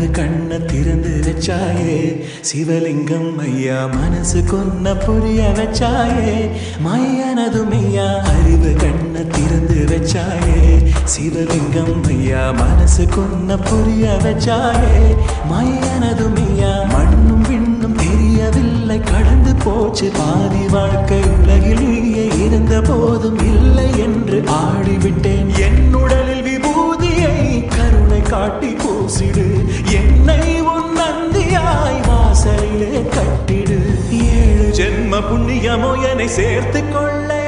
அறிவு கண்ண திறந்து வச்சாயே. சிவலிங்கம் ஐயா மனசு கொன்ன புரிய வச்சாயே. மையனது மெய்யா அறிவு கண்ண திறந்து வச்சாயே. சிவலிங்கம் ஐயா மனசு கொன்ன புரிய வச்சாயே. மையனது மெய்யா மண்ணும் விண்ணும் தெரியவில்லை. கடந்து போச்சு பாதி வாழ்க்கை உலகிலேயே இருந்த போதும் இல்லை என்று ஆடிவிட்டேன். என் உடலில் விபூதியை கருணை காட்டி பூசிடு என்னை உன் நந்தியாய் வாசலிலே கட்டிடு. ஏழு. ஜென்ம புண்ணியமோ என்னை சேர்த்து கொள்ள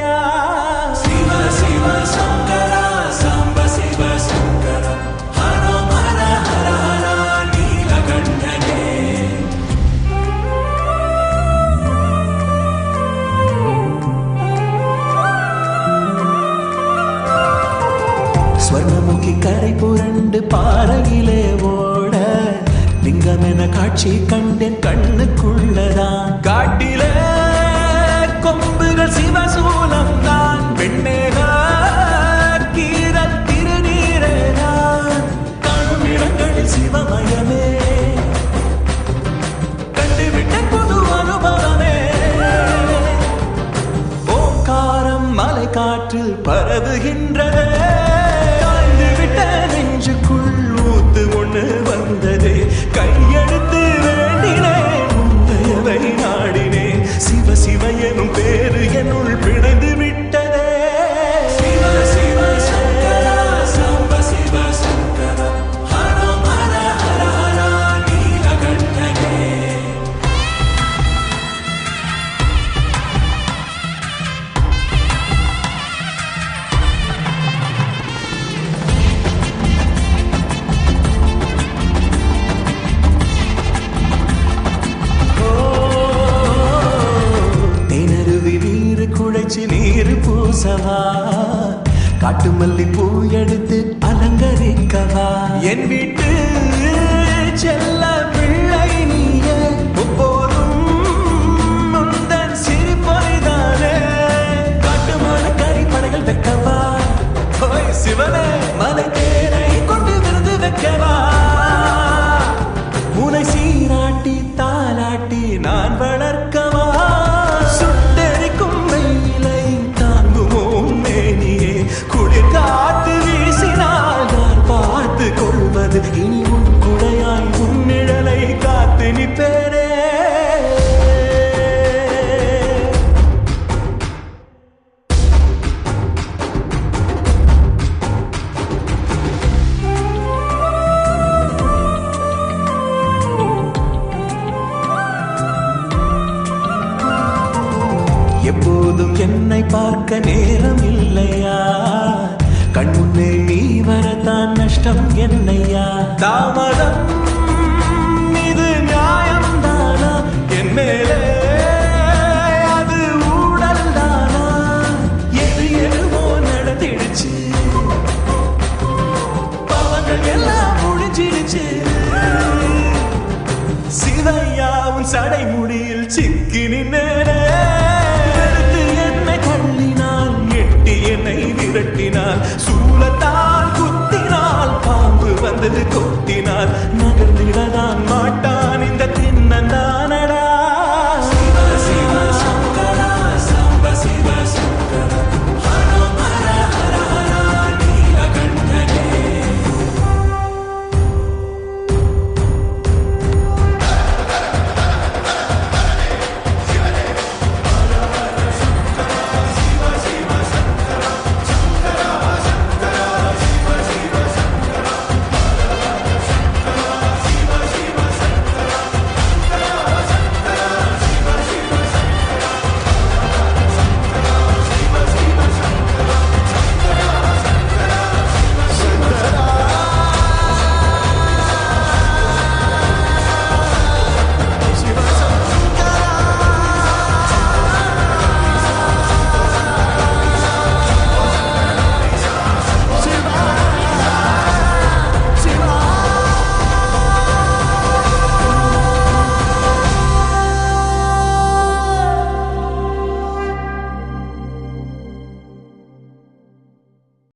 காட்சி கண்டேன் கண்ணுக்குள்ளதான். காட்டிலே கொம்புகள் சிவசூலம் தான் வெண்ணேக கீரல் திருநீரேதான். காணும் சிவமயமே. கண்டுவிட்ட புது அனுபவமே. ஓங்காரம் மலை காற்றில் பரவுகின்றதே. பூசவா? காட்டு மல்லி பூ எடுத்து அலங்கரிக்கவா? என் வீட்டு செல்ல பார்க்க நேரம் இல்லையா கண்முன்னே நீ வரத்தான் நஷ்டம் என்னையா? தாமதம் இது நியாயம்தானா? என் மேலே அது ஊழல் தானா எது எதுவோ நடத்திடுச்சு பாவங்கள் எல்லாம் முடிஞ்சிடுச்சு.